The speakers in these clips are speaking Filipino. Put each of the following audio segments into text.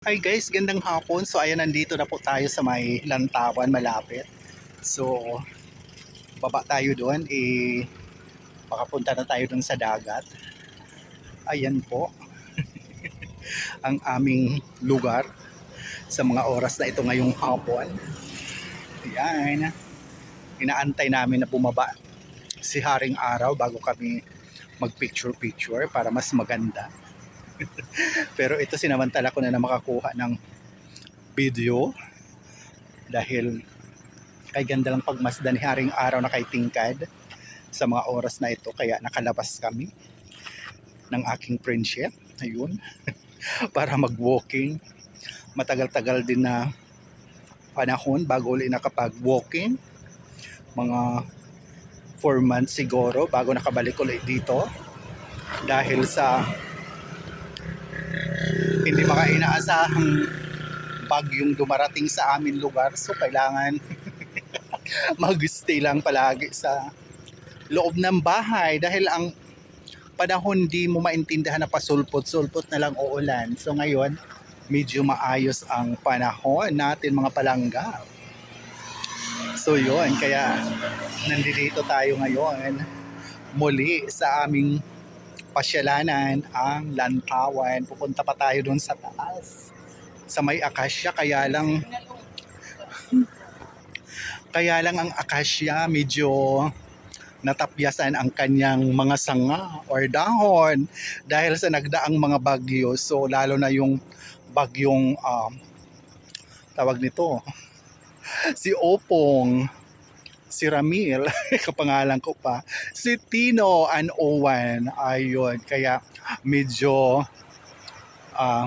Hi guys, gandang hapon. So ayan, nandito na po tayo sa may lantawan malapit. So, baba tayo doon. Eh, makapunta na tayo doon sa dagat. Ayan po. ang aming lugar sa mga oras na ito ngayong hapon. Ayan. Inaantay namin na bumaba si Haring Araw bago kami mag-picture-picture para mas maganda. Pero ito sinamantala ko na na makakuha ng video dahil kay ganda lang pagmasdan ni Haring Araw na kay Tingkad sa mga oras na ito. Kaya nakalabas kami ng aking friendship. Ayun. Para mag-walking. Matagal-tagal din na panahon bago ulit nakapag-walking. Mga 4 months siguro bago nakabalik ulit dito. Dahil sa hindi mga inaasahang bagyong dumarating sa amin lugar. So kailangan mag-stay lang palagi sa loob ng bahay. Dahil ang panahon di mo maintindihan na pasulpot-sulpot na lang uulan. So ngayon medyo maayos ang panahon natin mga palangga. So yun. Kaya nandito tayo ngayon muli sa aming pasyalanan ang lantawan. Pupunta pa tayo doon sa taas. Sa may akasya, kaya lang kaya lang ang akasya medyo natapyasan ang kanyang mga sanga or dahon dahil sa nagdaang mga bagyo. So lalo na yung bagyong um, tawag nito si Opong si Ramil, kapangalan ko pa, si Tino and Owen, ayun, kaya medyo ah,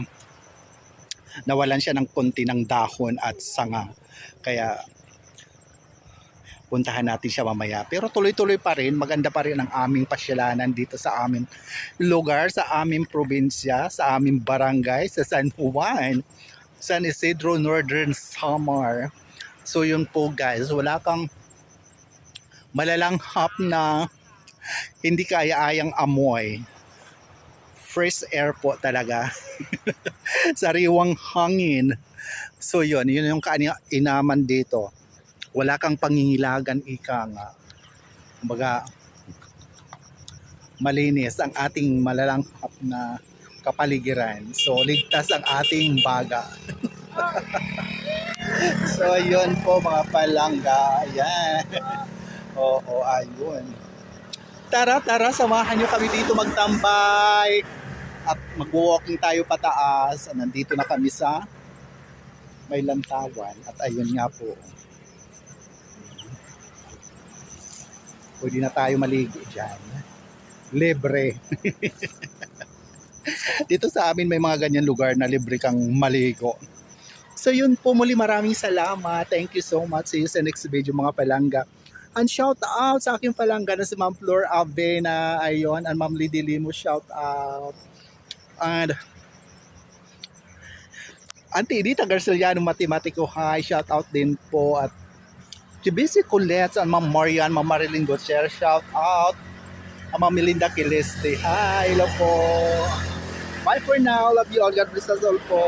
nawalan siya ng konti ng dahon at sanga. Kaya puntahan natin siya mamaya. Pero tuloy-tuloy pa rin, maganda pa rin ang aming pasyalanan dito sa aming lugar, sa aming probinsya, sa aming barangay, sa San Juan, San Isidro, Northern Samar. So yun po guys, wala kang malalanghap na hindi kaya-ayang amoy. Fresh air po talaga. Sariwang hangin. So yun, yun yung kainaman dito. Wala kang pangingilagan ika nga. Kumbaga, malinis ang ating malalanghap na kapaligiran. So ligtas ang ating baga. so yun po mga palangga. Ayan. Oo, ayun. Tara, tara, samahan nyo kami dito magtambay. At mag-walking tayo pataas. Nandito na kami sa may lantawan. At ayun nga po. Pwede na tayo maligo dyan. Libre. dito sa amin may mga ganyan lugar na libre kang maligo. So yun po muli maraming salamat. Thank you so much. See you sa next video mga palangga. And shout out sa aking palangga na si Ma'am Flor Avena, ayon, and Ma'am Liddy Limo, shout out. And Auntie Edita Garciliano, matematiko, hi, shout out din po. At Jibisi Colette, and Ma'am Marian, Ma'am Marilyn Gutierrez, shout out. And Ma'am Melinda Kileste, hi, hello po. Bye for now, love you all, God bless us all po.